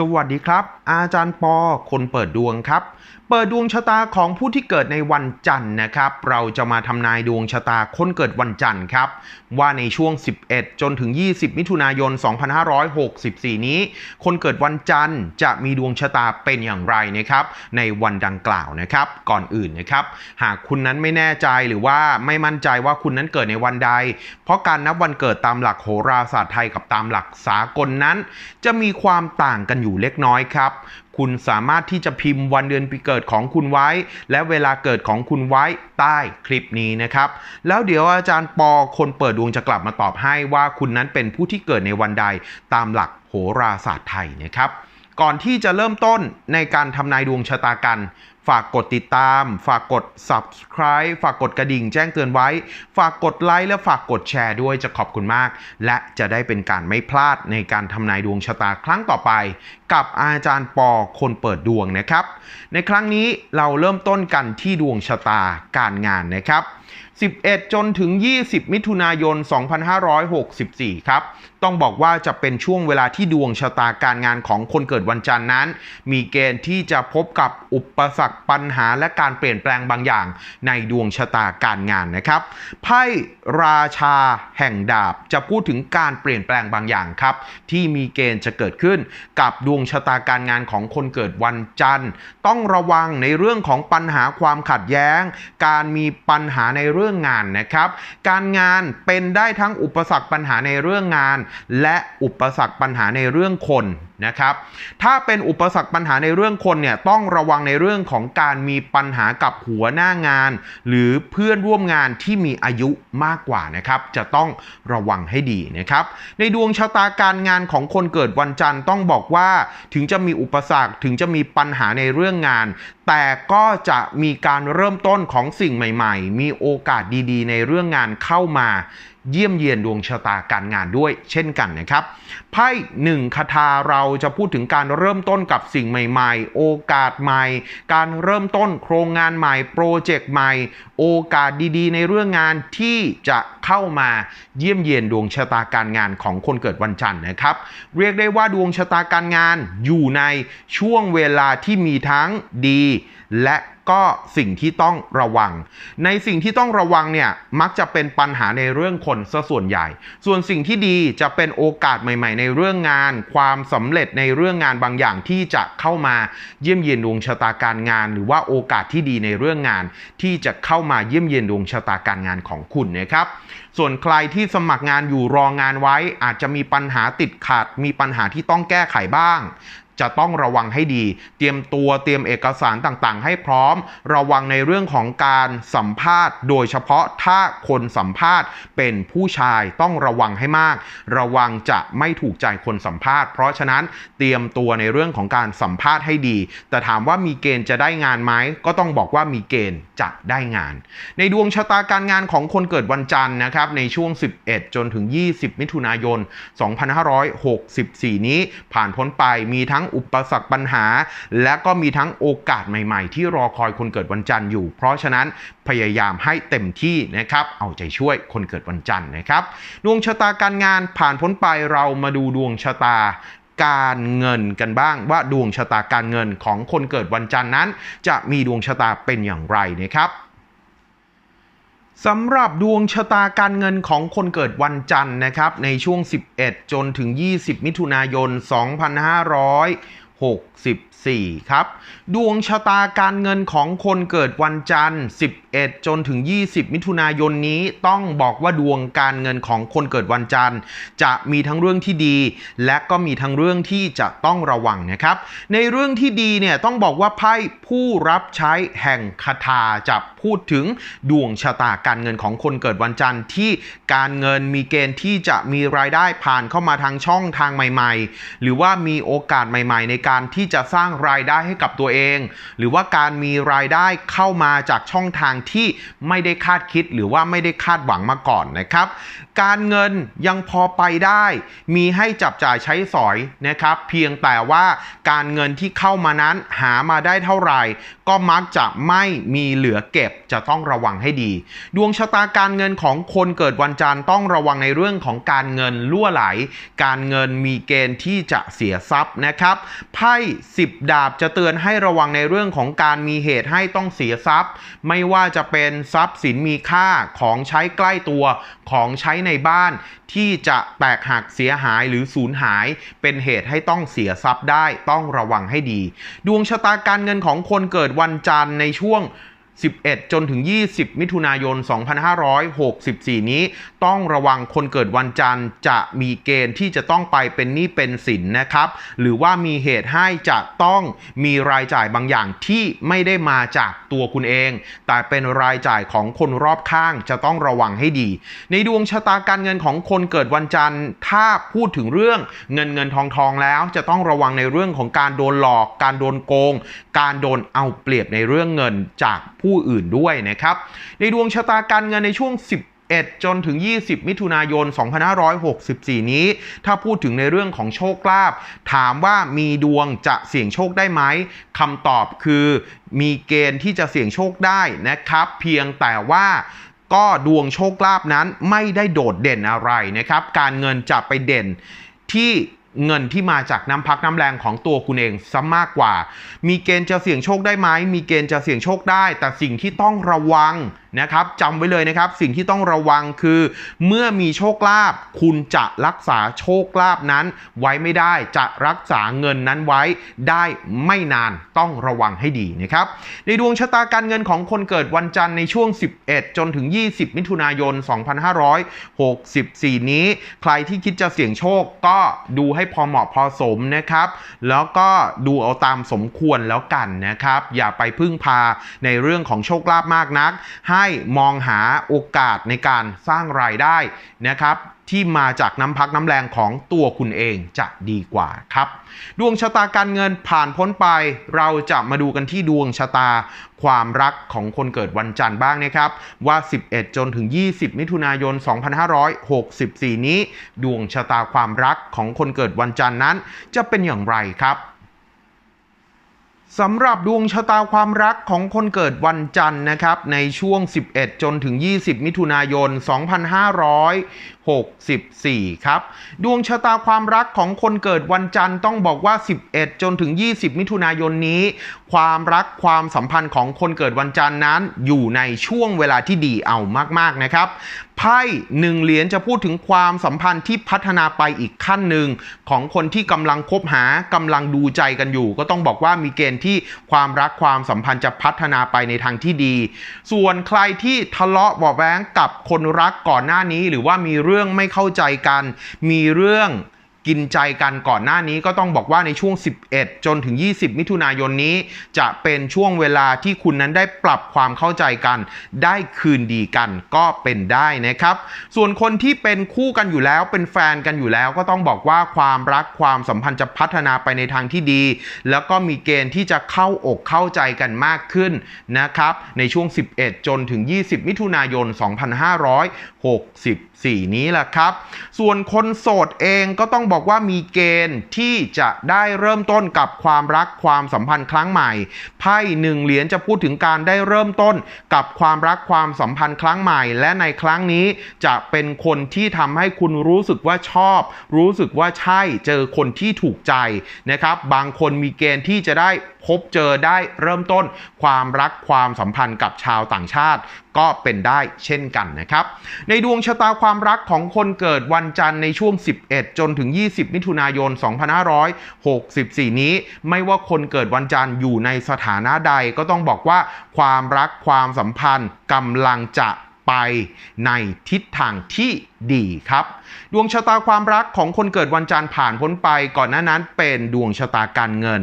สวัสดีครับ อาจารย์ปอ คนเปิดดวงครับ เปิดดวงชะตาของผู้ที่เกิดในวันจันทร์นะครับ เราจะมาทำนายดวงชะตาคนเกิดวันจันทร์ครับ ว่าในช่วง 11 จนถึง 20 มิถุนายน 2564 นี้ คนเกิดวันจันทร์จะมีดวงชะตาเป็นอย่างไรนะครับ ในวันดังกล่าวนะครับ ก่อนอื่นนะครับ หากคุณนั้นไม่แน่ใจหรือว่าไม่มั่นใจว่าคุณนั้นเกิดในวันใด เพราะการนับวันเกิดตามหลักโหราศาสตร์ไทยกับตามหลักสากลนั้น จะมีความต่างกันอยู่เล็กน้อยครับ คุณสามารถที่จะพิมพ์วันเดือนปีเกิดของคุณไว้ และเวลาเกิดของคุณไว้ใต้คลิปนี้นะครับ แล้วเดี๋ยวอาจารย์ปอคนเปิดดวงจะกลับมาตอบให้ว่าคุณนั้นเป็นผู้ที่เกิดในวันใดตามหลักโหราศาสตร์ไทยนะครับ ก่อนที่จะเริ่มต้นในการทำนายดวงชะตากัน ฝากกดติดตาม ฝากกด subscribe ฝากกดกระดิ่งแจ้งเตือนไว้ ฝากกดไลค์และฝากกดแชร์ด้วยจะขอบคุณมาก และจะได้เป็นการไม่พลาดในการทำนายดวงชะตาครั้งต่อไป กับอาจารย์ปอคนเปิดดวงนะครับ ในครั้งนี้เราเริ่มต้นกันที่ดวงชะตาการงานนะครับ 11 จนถึง 20 มิถุนายน 2564 ครับ ต้องบอกว่าจะเป็นช่วงเวลาที่ดวงชะตาการงานของคนเกิดวันจันทร์นั้น มีเกณฑ์ที่จะพบกับอุปสรรคปัญหาและการเปลี่ยนแปลงบางอย่างในดวงชะตาการงานนะครับ ไพ่ราชาแห่งดาบจะพูดถึงการเปลี่ยนแปลงบางอย่างครับ ที่มีเกณฑ์จะเกิดขึ้นกับดวงชะตาการงานของคนเกิดวันจันทร์ ต้องระวังในเรื่องของปัญหาความขัดแย้ง การมีปัญหาในเรื่องื่องงานนะครับ การงานเป็นได้ทั้งอุปสรรคปัญหาในเรื่องงาน และอุปสรรคปัญหาในเรื่องคน นะครับ ถ้าเป็นอุปสรรคปัญหาในเรื่องคนเนี่ยต้องระวังในเรื่องของการมีปัญหากับหัวหน้างาน หรือเพื่อนร่วมงานที่มีอายุมากกว่านะครับ จะต้องระวังให้ดีนะครับ ในดวงชะตาการงานของคนเกิดวันจันทร์ต้องบอกว่าถึงจะมีอุปสรรคถึงจะมีปัญหาในเรื่องงาน แต่ก็จะมีการเริ่มต้นของสิ่งใหม่ ๆ มีโอกาสดีๆ ในเรื่องงานเข้ามาเยี่ยมเยียนดวงชะตาการงานด้วย เช่นกันนะครับไพ่หนึ่งคาถาเราจะพูดถึงการเริ่มต้นกับสิ่งใหม่ๆ โอกาสใหม่ การเริ่มต้นโครงงานใหม่โปรเจกต์ใหม่ โอกาสดีๆ ในเรื่องงานที่จะเข้ามาเยี่ยมเยียนดวงชะตาการงานของคนเกิดวันจันทร์นะครับ เรียกได้ว่าดวงชะตาการงานอยู่ในช่วงเวลาที่มีทั้งดีและ ก็สิ่งที่ต้องระวัง ในสิ่งที่ต้องระวังเนี่ยมักจะเป็นปัญหาในเรื่องคนซะส่วนใหญ่ ส่วนสิ่งที่ดีจะเป็นโอกาสใหม่ ๆ ในเรื่องงาน ความสำเร็จในเรื่องงานบางอย่างที่จะเข้ามาเยี่ยมเยียนดวงชะตาการงาน หรือว่าโอกาสที่ดีในเรื่องงาน ที่จะเข้ามาเยี่ยมเยียนดวงชะตาการงานของคุณนะครับ ส่วนใครที่สมัครงานอยู่รองานไว้ อาจจะมีปัญหาติดขัด มีปัญหาที่ต้องแก้ไขบ้าง จะต้องระวังให้ดี เตรียมตัวเตรียมเอกสารต่างๆ ให้พร้อม ระวังในเรื่องของการสัมภาษณ์ โดยเฉพาะถ้าคนสัมภาษณ์เป็นผู้ชายต้องระวังให้มาก ระวังจะไม่ถูกใจคนสัมภาษณ์ เพราะฉะนั้นเตรียมตัวในเรื่องของการสัมภาษณ์ให้ดี แต่ถามว่ามีเกณฑ์จะได้งานไหมก็ต้องบอกว่ามีเกณฑ์จะได้งาน ในดวงชะตาการงานของคนเกิดวันจันทร์นะครับในช่วง 11 จนถึง 20 มิถุนายน 2564 นี้ผ่านพ้นไปมีทั้งอุปสรรคปัญหา และก็มีทั้งโอกาสใหม่ๆ ที่รอคอยคนเกิดวันจันทร์อยู่ เพราะฉะนั้นพยายามให้เต็มที่นะครับ เอาใจช่วยคนเกิดวันจันทร์นะครับ ดวงชะตาการงานผ่านพ้นไปเรามาดูดวงชะตาการเงินกันบ้างว่าดวงชะตาการเงินของคนเกิดวันจันทร์นั้น จะมีดวงชะตาเป็นอย่างไรนะครับ สำหรับดวงชะตาการเงินของคนเกิดวันจันทร์นะครับ ในช่วง 11 จนถึง 20 มิถุนายน 2564 ครับ ดวงชะตาการเงินของคนเกิดวันจันทร์ 11จนถึง 20 มิถุนายนนี้ต้องบอกว่าดวงการเงินของคนเกิดวันจันทร์ จะมีทั้งเรื่องที่ดี และก็มีทั้งเรื่องที่จะต้องระวังนะครับ ในเรื่องที่ดีเนี่ยต้องบอกว่าไพ่ผู้รับใช้แห่งคาถาจะพูดถึงดวงชะตาการเงินของคนเกิดวันจันทร์ที่การเงินมีเกณฑ์ที่จะมีรายได้ผ่านเข้ามาทางช่องทางใหม่ ๆ หรือว่ามีโอกาสใหม่ ๆ ในการที่จะสร้างรายได้ให้กับตัวเอง หรือว่าการมีรายได้เข้ามาจากช่องทางที่ไม่ได้คาดคิดหรือว่าไม่ได้คาดหวังมาก่อนนะครับ การเงินยังพอไปได้ มีให้จับจ่ายใช้สอยนะครับ เพียงแต่ว่าการเงินที่เข้ามานั้นหามาได้เท่าไหร่ ก็มักจะไม่มีเหลือเก็บจะต้องระวังให้ดี ดวงชะตาการเงินของคนเกิดวันจันทร์ต้องระวังในเรื่องของการเงินล่วไหล การเงินมีเกณฑ์ที่จะเสียทรัพย์นะครับไพ่10ดาบจะเตือนให้ระวังในเรื่องของการมีเหตุให้ต้องเสียทรัพย์ ไม่ว่าจะเป็นทรัพย์สินมีค่าของใช้ใกล้ตัวของใช้ในบ้านที่จะแตกหักเสียหายหรือสูญหาย เป็นเหตุให้ต้องเสียทรัพย์ได้ต้องระวังให้ดี ดวงชะตาการเงินของคนเกิดวันจันทร์ในช่วง 11 จนถึง 20 มิถุนายน 2564 นี้ ต้องระวังคนเกิดวันจันทร์จะมีเกณฑ์ที่จะต้องไปเป็นหนี้เป็นสินนะครับ หรือว่ามีเหตุให้จะต้องมีรายจ่ายบางอย่างที่ไม่ได้มาจากตัวคุณเอง แต่เป็นรายจ่ายของคนรอบข้างจะต้องระวังให้ดี ในดวงชะตาการเงินของคนเกิดวันจันทร์ ถ้าพูดถึงเรื่องเงินเงินทองทองแล้วจะต้องระวังในเรื่องของการโดนหลอก การโดนโกง การโดนเอาเปรียบในเรื่องเงินจากผู้อื่นด้วยนะครับ ในดวงชะตาการเงินในช่วง11จนถึง 20 มิถุนายน 2564 นี้ ถ้าพูดถึงในเรื่องของโชคลาภถามว่ามีดวงจะเสี่ยงโชคได้ไหมคำตอบคือมีเกณฑ์ที่จะเสี่ยงโชคได้นะครับ เพียงแต่ว่าก็ดวงโชคลาภนั้นไม่ได้โดดเด่นอะไรนะครับ การเงินจะไปเด่นที่ เงินที่มาจากน้ำพักน้ำแรงของตัวคุณเองซะมากกว่า มีเกณฑ์จะเสี่ยงโชคได้ไหมมีเกณฑ์จะเสี่ยงโชคได้ แต่สิ่งที่ต้องระวังนะครับจำไว้เลยนะครับ สิ่งที่ต้องระวังคือ เมื่อมีโชคลาภคุณจะรักษาโชคลาภนั้น ไว้ไม่ได้จะรักษาเงินนั้นไว้ได้ไม่นานต้องระวังให้ดีนะครับ ในดวงชะตาการเงินของคนเกิดวันจันทร์ในช่วง 11 จนถึง 20 มิถุนายน 2564 นี้ ใครที่คิดจะเสี่ยงโชคก็ดูให้พอเหมาะพอสมนะครับ แล้วก็ดูเอาตามสมควรแล้วกันนะครับ อย่าไปพึ่งพาในเรื่องของโชคลาภมากนักห้ให้มองหาโอกาสในการสร้างรายได้นะครับที่มาจากน้ำพักน้ำแรงของตัวคุณเองจะดีกว่าครับ ดวงชะตาการเงินผ่านพ้นไป เราจะมาดูกันที่ดวงชะตาความรักของคนเกิดวันจันทร์บ้างนะครับ ว่า 11 จนถึง 20 มิถุนายน 2564 นี้ ดวงชะตาความรักของคนเกิดวันจันทร์นั้น จะเป็นอย่างไรครับ สำหรับดวงชะตาความรักของคนเกิดวันจันทร์นะครับ ในช่วง 11 จนถึง 20 มิถุนายน 2564 ครับ ดวงชะตาความรักของคนเกิดวันจันทร์ต้องบอกว่า 11 จนถึง 20 มิถุนายนนี้ ความรักความสัมพันธ์ของคนเกิดวันจันทร์นั้น อยู่ในช่วงเวลาที่ดีเอามากๆนะครับ ไพ่หนึ่งเหรียญจะพูดถึงความสัมพันธ์ที่พัฒนาไปอีกขั้นหนึ่งของคนที่กำลังคบหากำลังดูใจกันอยู่ ก็ต้องบอกว่ามีเกณฑ์ที่ความรักความสัมพันธ์จะพัฒนาไปในทางที่ดี ส่วนใครที่ทะเลาะบาะแว้งกับคนรักก่อนหน้านี้ หรือว่ามีเรื่องไม่เข้าใจกัน มีเรื่อง กินใจกันก่อนหน้านี้ก็ต้องบอกว่าในช่วง 11 จนถึง 20 มิถุนายนนี้ จะเป็นช่วงเวลาที่คุณนั้นได้ปรับความเข้าใจกัน ได้คืนดีกันก็เป็นได้นะครับ ส่วนคนที่เป็นคู่กันอยู่แล้วเป็นแฟนกันอยู่แล้ว ก็ต้องบอกว่าความรักความสัมพันธ์จะพัฒนาไปในทางที่ดี แล้วก็มีเกณฑ์ที่จะเข้าอกเข้าใจกันมากขึ้นนะครับในช่วง 11 จนถึง 20 มิถุนายน 2560 2564นี้แหละครับ ส่วนคนโสดเองก็ต้องบอกว่ามีเกณฑ์ที่จะได้เริ่มต้นกับความรักความสัมพันธ์ครั้งใหม่ ไพ่หนึ่งเหรียญจะพูดถึงการได้เริ่มต้นกับความรักความสัมพันธ์ครั้งใหม่ และในครั้งนี้จะเป็นคนที่ทำให้คุณรู้สึกว่าชอบ รู้สึกว่าใช่เจอคนที่ถูกใจนะครับ บางคนมีเกณฑ์ที่จะได้พบเจอได้เริ่มต้นความรักความสัมพันธ์กับชาวต่างชาติ ก็เป็นได้เช่นกันนะครับ ในดวงชะตาความรักของคนเกิดวันจันทร์ในช่วง 11 จนถึง 20 มิถุนายน 2564 นี้ ไม่ว่าคนเกิดวันจันทร์อยู่ในสถานะใดก็ต้องบอกว่าความรักความสัมพันธ์กำลังจะ ไปในทิศทางที่ดีครับ ดวงชะตาความรักของคนเกิดวันจันทร์ผ่านพ้นไป ก่อนหน้านั้นเป็นดวงชะตาการเงิน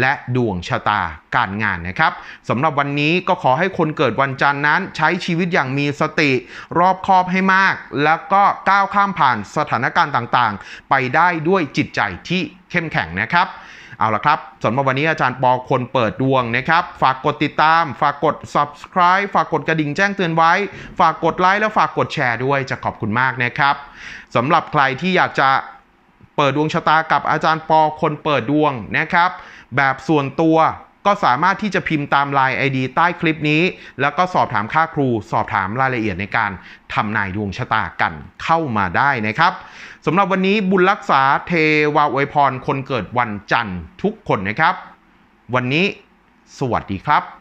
และดวงชะตาการงานนะครับสำหรับวันนี้ก็ขอให้คนเกิดวันจันทร์นั้น ใช้ชีวิตอย่างมีสติ รอบคอบให้มาก แล้วก็ก้าวข้ามผ่านสถานการณ์ต่างๆ ไปได้ด้วยจิตใจที่เข้มแข็งนะครับ เอาละครับสำหรับวันนี้อาจารย์ปอคนเปิดดวงนะครับ ฝากกดติดตาม ฝากกด subscribe ฝากกดกระดิ่งแจ้งเตือนไว้ ฝากกดไลค์และฝากกดแชร์ด้วยจะขอบคุณมากนะครับสำหรับใครที่อยากจะเปิดดวงชะตากับอาจารย์ปอคนเปิดดวงนะครับ แบบส่วนตัว ก็สามารถที่จะพิมพ์ตาม Line ID ใต้คลิปนี้ แล้วก็สอบถามค่าครู สอบถามรายละเอียดในการทำนายดวงชะตากันเข้ามาได้นะครับสำหรับวันนี้บุญรักษาเทวาอวยพรคนเกิดวันจันทร์ทุกคนนะครับ วันนี้สวัสดีครับ